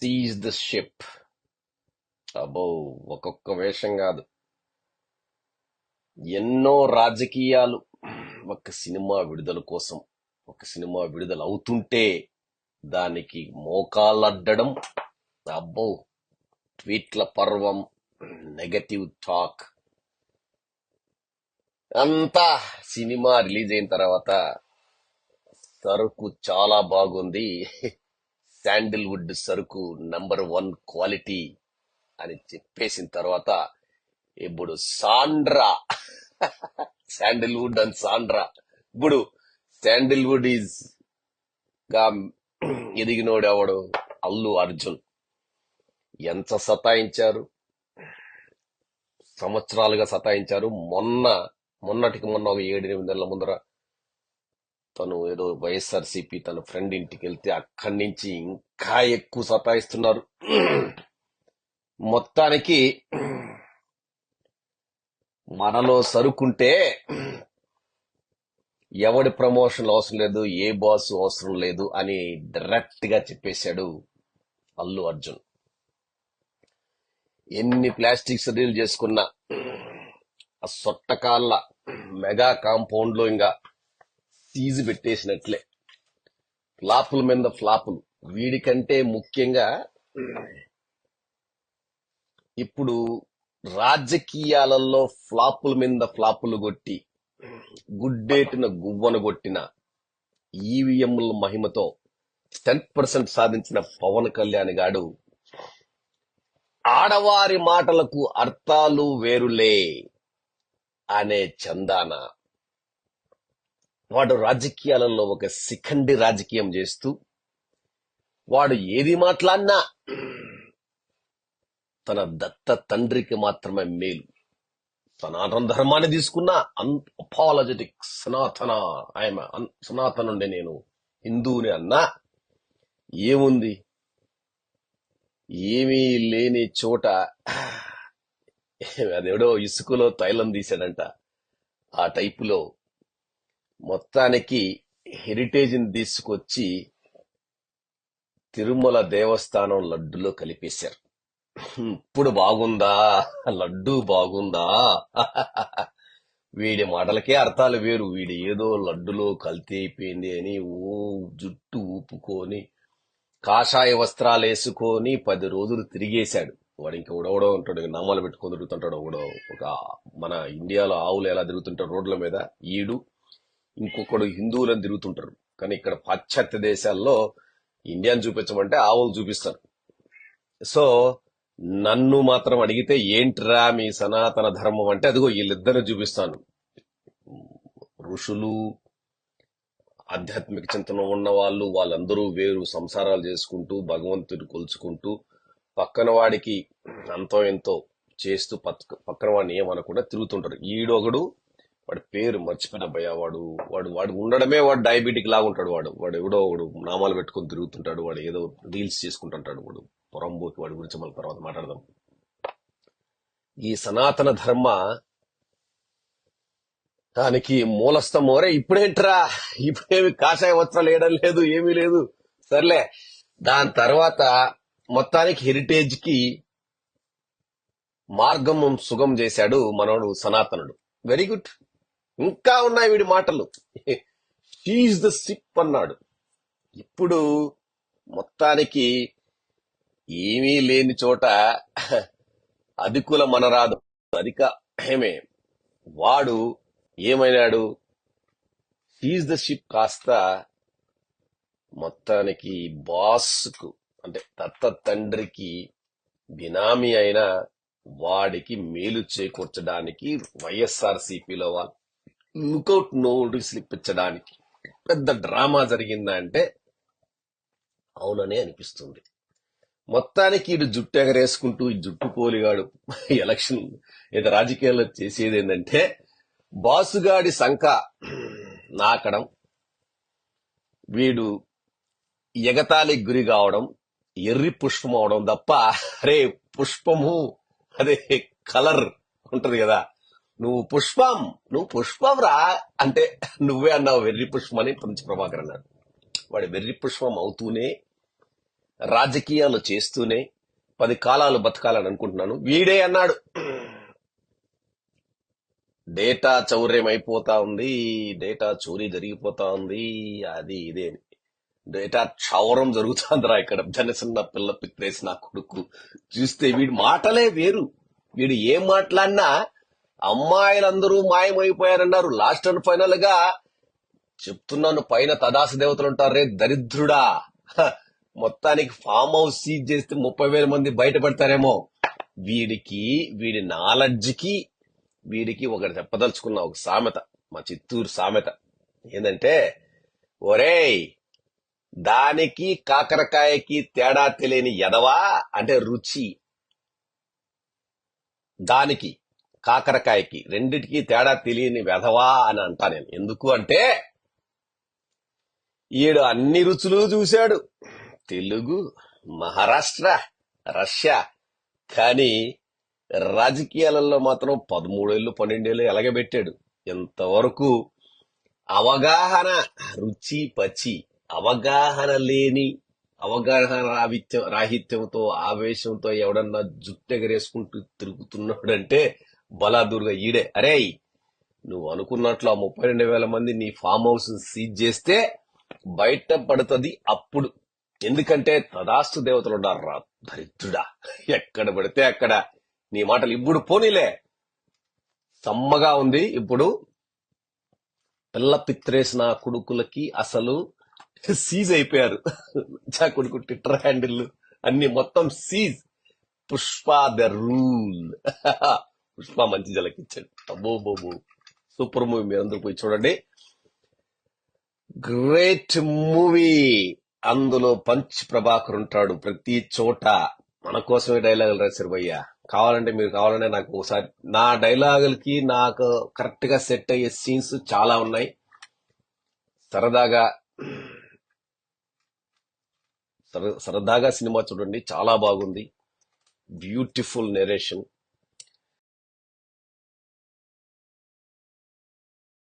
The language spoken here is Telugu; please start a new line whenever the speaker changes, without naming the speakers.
సీజ్ ద షిప్ అబ్బో ఒక్కొక్క వేషం కాదు. ఎన్నో రాజకీయాలు ఒక సినిమా విడుదల కోసం ఒక సినిమా విడుదల అవుతుంటే దానికి మోకాలడ్డడం. అబ్బో ట్వీట్ల పర్వం నెగటివ్ టాక్ అంతా సినిమా రిలీజ్ అయిన తర్వాత సరుకు చాలా బాగుంది. శాండిల్వుడ్ సరుకు నంబర్ వన్ క్వాలిటీ అని చెప్పేసిన తర్వాత ఇప్పుడు సాండ్రా. Sandalwood and Sandra. ఇప్పుడు శాండిల్వుడ్ ఈజ్గా ఎదిగినోడు ఎవడు? అల్లు అర్జున్. ఎంత సతాయించారు? సంవత్సరాలుగా సతాయించారు. మొన్న మొన్నటికి మొన్న ఒక ఏడు ఎనిమిది నెలల ముందర తను ఏదో వైఎస్ఆర్సీపీ తన ఫ్రెండ్ ఇంటికి వెళ్తే అక్కడి నుంచి ఇంకా ఎక్కువ సతాయిస్తున్నారు. మొత్తానికి మనలో సరుకుంటే ఎవడి ప్రమోషన్ అవసరం లేదు ఏ బాస్ అవసరం లేదు అని డైరెక్ట్గా చెప్పేశాడు అల్లు అర్జున్. ఎన్ని ప్లాస్టిక్ సర్జరీలు చేసుకున్నా ఆ సొట్టకాళ్ళ మెగా కాంపౌండ్లో ఇంకా తీసి పెట్టేసినట్లే. ఫ్లాపుల మీద ఫ్లాపులు. వీడికంటే ముఖ్యంగా ఇప్పుడు రాజకీయాలలో ఫ్లాపుల మీద ఫ్లాపులు కొట్టి గుడ్డేటిన గువ్వను కొట్టిన ఈవీఎంల మహిమతో టెన్ పర్సెంట్ సాధించిన పవన్ కళ్యాణ్ గాడు ఆడవారి మాటలకు అర్థాలు వేరులే అనే చందాన వాడు రాజకీయాలలో ఒక సిఖండి రాజకీయం చేస్తూ వాడు ఏది మాట్లాడినా తన దత్త తండ్రికి మాత్రమే మేలు. సనాతన ధర్మాన్ని తీసుకున్నా అన్పాలజెటిక్ సనాతన ఆయన సనాతనుండే నేను హిందువుని అన్నా ఏముంది? ఏమీ లేని చోట అదేడో ఇసుకలో తైలం తీశాడంట. ఆ టైపులో మొత్తానికి హెరిటేజ్ని తీసుకొచ్చి తిరుమల దేవస్థానం లడ్డులో కలిపేశారు. ఇప్పుడు బాగుందా? లడ్డు బాగుందా? వీడి మాటలకే అర్థాలు వేరు. వీడి ఏదో లడ్డులో కల్తీ అయిపోయింది అని ఓ జుట్టు ఊపుకొని కాషాయ వస్త్రాలు వేసుకొని పది రోజులు తిరిగేశాడు. వాడు ఇంకా ఉడవడో ఉంటాడు ఇంకా నామాలు పెట్టుకొని తిరుగుతుంటాడు. ఒకడో ఒక మన ఇండియాలో ఆవులు ఎలా తిరుగుతుంటాడు రోడ్ల మీద? ఈడు ఇంకొకడు హిందువులను తిరుగుతుంటారు. కానీ ఇక్కడ పాశ్చాత్య దేశాల్లో ఇండియాని చూపించమంటే ఆవులు చూపిస్తారు. సో నన్ను మాత్రం అడిగితే ఏంట్రా మీ సనాతన ధర్మం అంటే అదిగో వీళ్ళిద్దరు చూపిస్తాను. ఋషులు ఆధ్యాత్మిక చింతన ఉన్న వాళ్ళు వాళ్ళందరూ వేరు సంసారాలు చేసుకుంటూ భగవంతుని కొలుచుకుంటూ పక్కన వాడికి అంతో ఎంతో చేస్తూ పక్క- పక్కన వాడిని ఏమనకుండా తిరుగుతుంటారు. ఈడొకడు వాడి పేరు మర్చిపోయిన భయ వాడు వాడు వాడు ఉండడమే వాడు డయాబెటిక్ లాగా ఉంటాడు వాడు. వాడు ఎవడో వాడు నామాలు పెట్టుకొని తిరుగుతుంటాడు వాడు ఏదో రీల్స్ చేసుకుంటుంటాడు వాడు. పొరంబోకి వాడి గురించి మళ్ళీ తర్వాత మాట్లాడదాం. ఈ సనాతన ధర్మ దానికి మూలస్తంభం ఒరే ఇప్పుడేంట్రా? ఇప్పుడేమి కాషాయ వస్త్రాలు వేయడం లేదు ఏమీ లేదు. సర్లే. దాని తర్వాత మొత్తానికి హెరిటేజ్కి మార్గం సుగం చేశాడు మనోడు సనాతనుడు. వెరీ గుడ్ ఇంకా ఉన్నాయి వీడి మాటలు. షీఈ్ ద సిప్ అన్నాడు. ఇప్పుడు మొత్తానికి ఏమీ లేని చోట అధికుల మనరాదు అధిక ఏమే వాడు ఏమైనాడు? షీజ్ ద షిప్ కాస్త మొత్తానికి బాస్కు అంటే దత్త తండ్రికి బినామీ అయిన వాడికి మేలు చేకూర్చడానికి వైఎస్ఆర్ సిపిలో వాళ్ళు లుకౌట్ నోటీసులు ఇప్పించడానికి పెద్ద డ్రామా జరిగిందా అంటే అవుననే అనిపిస్తుంది. మొత్తానికి ఇటు జుట్టు ఎగరేసుకుంటూ ఈ జుట్టు పోలిగాడు ఎలక్షన్ ఇది రాజకీయాల్లో చేసేది ఏంటంటే బాసుగాడి సంఖ నాకడం వీడు ఎగతాళికి గురి కావడం ఎర్రి పుష్పం అవడం తప్ప అరే పుష్పము అదే కలర్ ఉంటది కదా నువ్వు పుష్పం నువ్వు పుష్పం రా అంటే నువ్వే అన్నావు వెర్రి పుష్పం అని పంచ ప్రభాకర్ అన్నాడు వాడు వెర్రి పుష్పం అవుతూనే రాజకీయాలు చేస్తూనే పది కాలాలు బతకాలని అనుకుంటున్నాను. వీడే అన్నాడు. డేటా చౌర్యం అయిపోతా ఉంది డేటా చోరీ జరిగిపోతా ఉంది అది ఇదే అని. డేటా క్షౌరం జరుగుతుందిరా ఇక్కడ. జనసన్న పిల్ల పిక్రేసి నా కొడుకు. చూస్తే వీడి మాటలే వేరు. వీడు ఏం మాట్లాడినా అమ్మాయిలందరూ మాయమైపోయారన్నారు. లాస్ట్ అండ్ ఫైనల్గా చెప్తున్నాను పైన తదాస దేవతలు ఉంటారు రే దరిద్రుడా. మొత్తానికి ఫామ్ హౌస్ సీజ్ చేస్తే ముప్పై వేల మంది బయటపడతారేమో. వీడికి వీడి నాలెడ్జ్కి వీడికి ఒకటి చెప్పదలుచుకున్న ఒక సామెత మా చిత్తూరు సామెత. ఏంటంటే ఒరేయ్ దానికి కాకరకాయకి తేడా తెలియని ఎదవా అంటే రుచి. దానికి. కాకరకాయకి రెండిటికి తేడా తెలియని వెధవా అని అంటా నేను. ఎందుకు అంటే ఈడు అన్ని రుచులు చూశాడు. తెలుగు మహారాష్ట్ర రష్యా. కానీ రాజకీయాలలో మాత్రం పదమూడేళ్ళు పన్నెండేళ్ళు ఎలగబెట్టాడు. ఎంతవరకు అవగాహన రుచి పచి అవగాహన లేని అవగాహన రాహిత్యం రాహిత్యంతో ఆవేశంతో ఎవడన్నా జుట్టెగరేసుకుంటూ తిరుగుతున్నాడంటే బలాదుర్గా ఈడే. అరేయ్ నువ్వు అనుకున్నట్లు ఆ ముప్పై రెండు వేల మంది నీ ఫామ్ హౌస్ సీజ్ చేస్తే బయట పడుతుంది అప్పుడు. ఎందుకంటే తదాస్తు దేవతలు ఉన్నారు రా దరిద్రుడా. ఎక్కడ పడితే అక్కడ. నీ మాటలు ఇప్పుడు పోనీలే. సమ్మగా ఉంది ఇప్పుడు. పిల్ల పిత్రేసిన కొడుకులకి అసలు సీజ్ అయిపోయారు. చా కొడుకు ట్విట్టర్ హ్యాండిల్ అన్ని మొత్తం seize. Pushpa the rule. Pushpa మంచి జలకిచ్చాడు. అబ్బో బోబో సూపర్ మూవీ మీరందరూ పోయి చూడండి. Great movie. అందులో పంచ్ ప్రభాకర్ ఉంటాడు ప్రతి చోట. మన కోసమే డైలాగులు రాశారు భయ్య. కావాలంటే మీరు కావాలంటే నాకు ఒకసారి నా డైలాగులకి నాకు కరెక్ట్గా సెట్ అయ్యే సీన్స్ చాలా ఉన్నాయి. సరదాగా సరదాగా సినిమా చూడండి. చాలా బాగుంది. Beautiful narration.